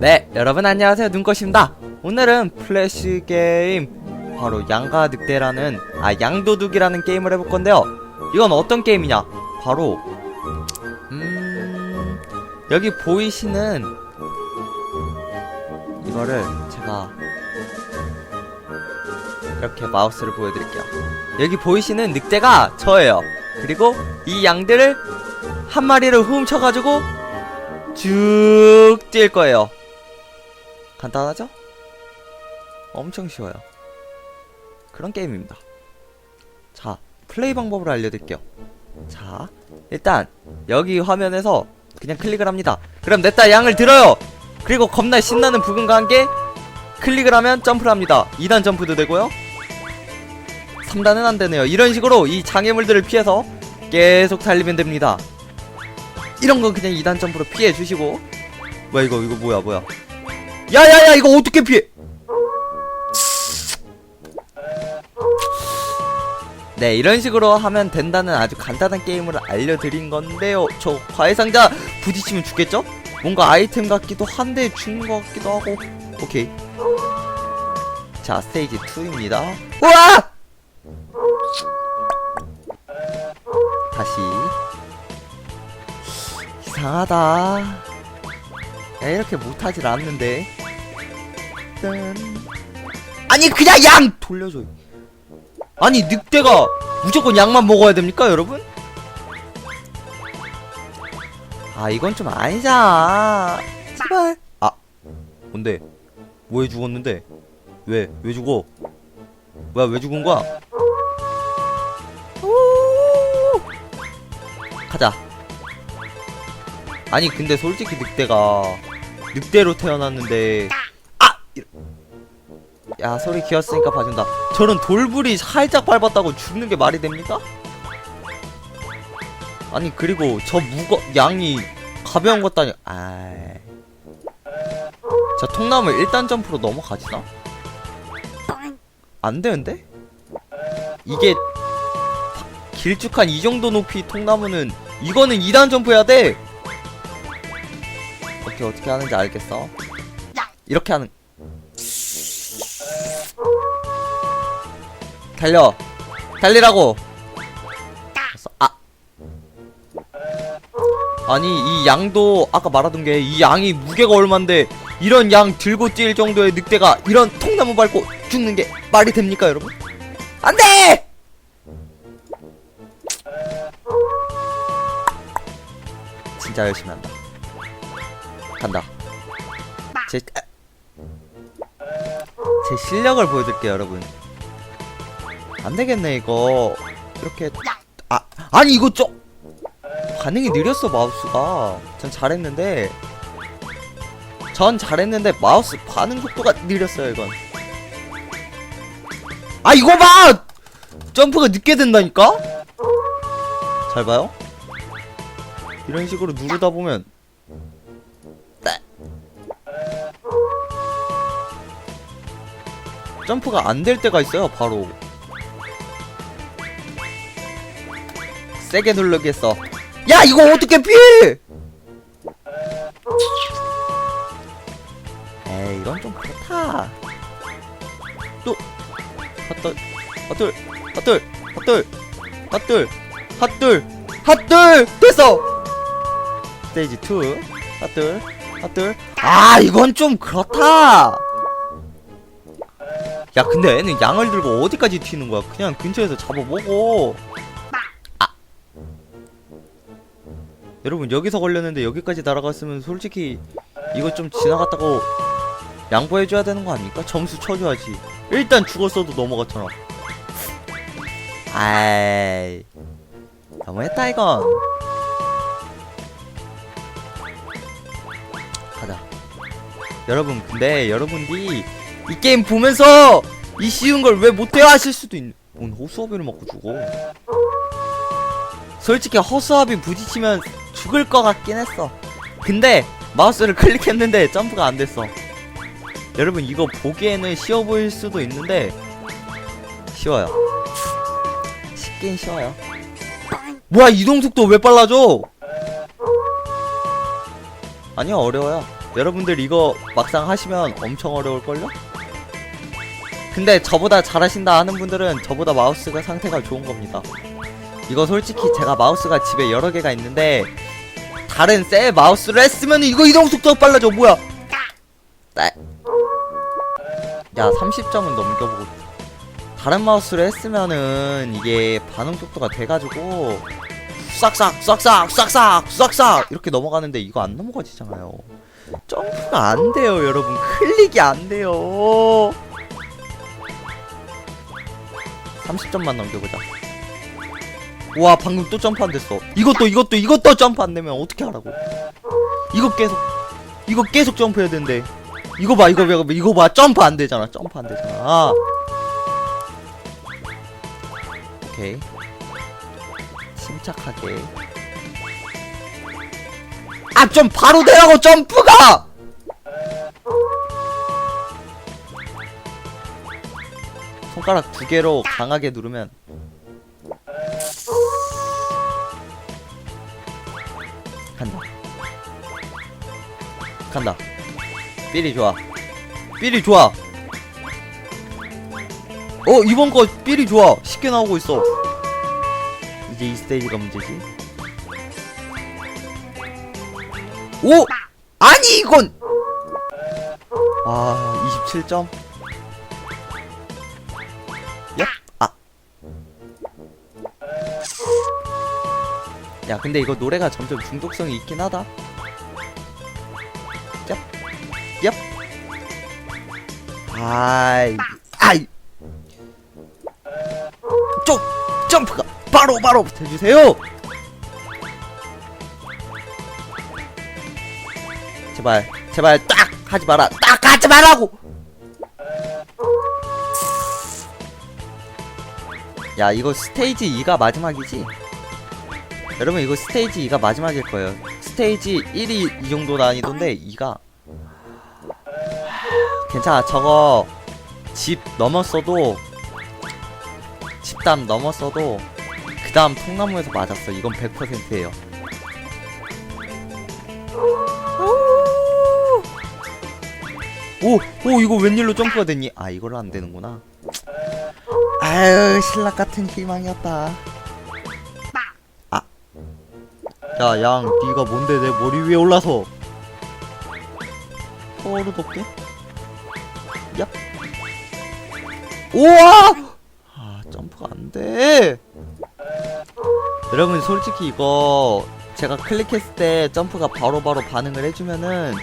네, 여러분 안녕하세요. 눈꽃입니다. 오늘은 플래시 게임 바로 양가 늑대라는 아 양도둑이라는 게임을 해볼 건데요. 이건 어떤 게임이냐? 바로 음 여기 보이시는 이거를 제가 이렇게 마우스를 보여드릴게요. 여기 보이시는 늑대가 저예요. 그리고 이 양들을 한 마리를 훔쳐가지고 쭉 뛸 거예요. 간단하죠? 엄청 쉬워요. 그런 게임입니다. 자, 플레이 방법을 알려드릴게요. 자, 일단 여기 화면에서 그냥 클릭을 합니다. 그럼 냈다 양을 들어요. 그리고 겁나 신나는 부금과 함께 클릭을 하면 점프를 합니다. 2단 점프도 되고요. 3단은 안 되네요. 이런 식으로 이 장애물들을 피해서 계속 달리면 됩니다. 이런 건 그냥 2단 점프로 피해 주시고 뭐야 이거 이거 뭐야 뭐야 야야야 이거 어떻게 피해? 네 이런 식으로 하면 된다는 아주 간단한 게임을 알려드린 건데요. 저 과외상자 부딪히면 죽겠죠? 뭔가 아이템 같기도 한데 죽는 것 같기도 하고. 오케이. 자 스테이지 2입니다. 우와! 다시. 이상하다. 야 이렇게 못하질 않는데 짠. 아니 그냥 양! 돌려줘 아니 늑대가 무조건 양만 먹어야 됩니까 여러분? 아 이건 좀 아니잖아. 제발. 아 뭔데? 뭐해 죽었는데? 왜 왜 죽어? 뭐야 왜 죽은 거야? 오! 가자. 아니 근데 솔직히 늑대가 늑대로 태어났는데 야 소리 귀였으니까 봐준다 저런 돌불이 살짝 밟았다고 죽는 게 말이 됩니까? 아니 그리고 저 무거 양이 가벼운 것도 아니 아이 자 통나무 1단 점프로 넘어가지나? 안 되는데? 이게 길쭉한 이 정도 높이 통나무는 이거는 2단 점프해야 돼 어떻게 어떻게 하는지 알겠어? 이렇게 하는 달려 달리라고 됐어. 아 아니 이 양도 아까 말하던 게 이 양이 무게가 얼만데 이런 양 들고 뛸 정도의 늑대가 이런 통나무 밟고 죽는 게 말이 됩니까 여러분? 안돼! 진짜 열심히 한다 간다 제, 아. 제 실력을 보여드릴게요 여러분 안되겠네 이거. 이렇게 아 아니 이거 좀 반응이 느렸어 마우스가. 전 잘했는데 전 잘했는데 마우스 반응 속도가 느렸어요 이건. 아 이거 봐! 점프가 늦게 된다니까? 잘 봐요. 이런 식으로 누르다 보면 네. 점프가 안 될 때가 있어요 바로 세게 누르겠어. 야 이거 어떻게 피해 에이 이건 좀 그렇다. 또 핫돌 핫돌 핫돌 핫돌 핫돌 핫돌 핫돌! 됐어! 스테이지 2 핫돌 핫돌. 아 이건 좀 그렇다! 야 근데 얘는 양을 들고 어디까지 튀는 거야? 그냥 근처에서 잡아먹어 여러분 여기서 걸렸는데 여기까지 날아갔으면 솔직히 이거 좀 지나갔다고 양보해줘야 되는 거 아닙니까? 점수 쳐줘야지. 일단 죽었어도 넘어갔잖아. 아이 너무했다 이건. 가자. 여러분 근데 여러분들이 이 게임 보면서 이 쉬운 걸 왜 못해요 하실 수도 있는 뭔 호수아비를 맞고 죽어. 솔직히 허수아비 부딪히면 죽을 것 같긴 했어. 근데 마우스를 클릭했는데 점프가 안 됐어. 여러분 이거 보기에는 쉬워 보일 수도 있는데 쉬워요. 쉽긴 쉬워요. 뭐야 이동 속도 왜 빨라져? 아니야 어려워요. 여러분들 이거 막상 하시면 엄청 어려울걸요? 근데 저보다 잘하신다 하는 분들은 저보다 마우스가 상태가 좋은 겁니다. 이거 솔직히 제가 마우스가 집에 여러 개가 있는데 다른 새 마우스를 했으면 이거 이동 속도가 빨라져 뭐야? 따. 야 30점은 넘겨보고 다른 마우스를 했으면은 이게 반응 속도가 돼가지고 싹싹 싹싹 싹싹 싹싹 이렇게 넘어가는데 이거 안 넘어가지잖아요. 점프가 안 돼요, 여러분. 클릭이 안 돼요. 30점만 넘겨보자. 와, 방금 또 점프 안 됐어. 이것도, 이것도, 이것도 점프 안 되면 어떻게 하라고. 이거 계속, 이거 계속 점프해야 되는데. 이거 봐, 이거 봐, 이거 봐. 점프 안 되잖아. 점프 안 되잖아. 오케이. 침착하게. 아, 좀 바로 되라고, 점프가! 손가락 두 개로 강하게 누르면 간다. 삘이 좋아. 삘이 좋아. 어, 이번 거 삘이 좋아. 쉽게 나오고 있어. 이제 이 스테이지가 문제지. 오! 아니, 이건! 아, 27점? 야, 아. 야, 근데 이거 노래가 점점 중독성이 있긴 하다. 아이, 아이. 쪽, 점프가 바로 바로 붙여주세요. 제발, 제발 딱 하지 마라. 딱 하지 말라고. 야 이거 스테이지 2가 마지막이지? 여러분 이거 스테이지 2가 마지막일 거예요 스테이지 1이 이 정도 난이도인데 2가 괜찮아 저거 집 넘었어도 집담 넘었어도 그 다음 통나무에서 맞았어 이건 100%예요 오! 오 이거 웬일로 점프가 됐니? 아 이걸로 안 되는구나 아유 신락 같은 희망이었다. 아, 야, 양, 네가 뭔데 내 머리 위에 올라서 포로 높게? 우와! 아, 점프가 안 돼. 여러분 솔직히 이거 제가 클릭했을 때 점프가 바로 바로 반응을 해주면은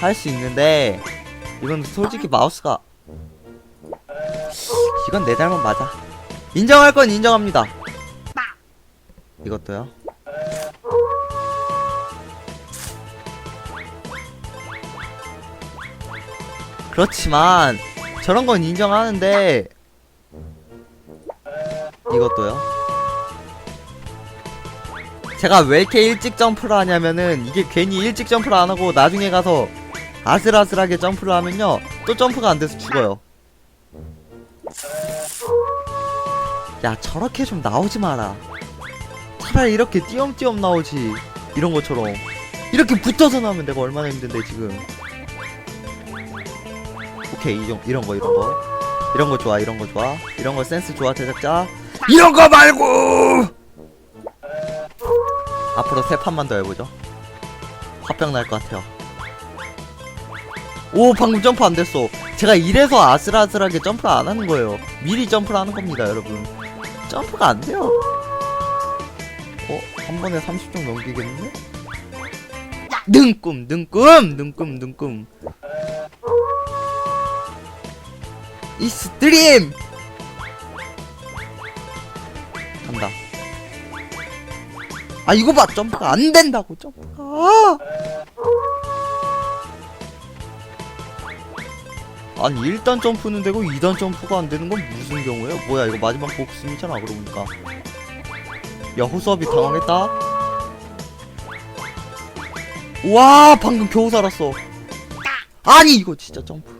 할 수 있는데 이건 솔직히 마우스가 이건 내 잘못 맞아. 인정할 건 인정합니다. 이것도요. 그렇지만 저런 건 인정하는데 이것도요. 제가 왜 이렇게 일찍 점프를 하냐면은 이게 괜히 일찍 점프를 안 하고 나중에 가서 아슬아슬하게 점프를 하면요 또 점프가 안 돼서 죽어요. 야 저렇게 좀 나오지 마라 차라리 이렇게 띄엄띄엄 나오지 이런 것처럼 이렇게 붙어서 나오면 내가 얼마나 힘든데 지금 오케이 이정, 이런 거 이런 거. 이런 거 좋아 이런 거 좋아. 이런 거 센스 좋아 제작자. 이런 거 말고! 앞으로 세 판만 더 해보죠. 화병 날 것 같아요. 오 방금 점프 안 됐어. 제가 이래서 아슬아슬하게 점프를 안 하는 거예요. 미리 점프를 하는 겁니다 여러분. 점프가 안 돼요. 어? 한 번에 30점 넘기겠는데? 능꿈 능꿈 능꿈 능꿈 이스 드림! 간다. 아 이거 봐. 점프가 안 된다고 점프가. 아니 1단 점프는 되고 2단 점프가 안 되는 건 무슨 경우예요? 뭐야 이거 마지막 복숨이잖아 그러고 보니까. 야 호수아비 당황했다. 와 방금 겨우 살았어. 아니 이거 진짜 점프.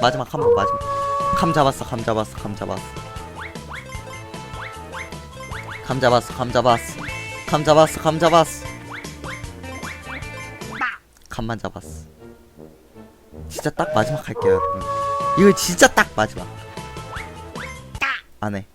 마지막 한 번 마지막 감 잡았어 감 잡았어 감 잡았어 감 잡았어 감 잡았어 감 잡았어 감 잡았어 간만 잡았어. 진짜 딱 마지막 할게요, 여러분. 이거 진짜 딱 마지막. 안 해.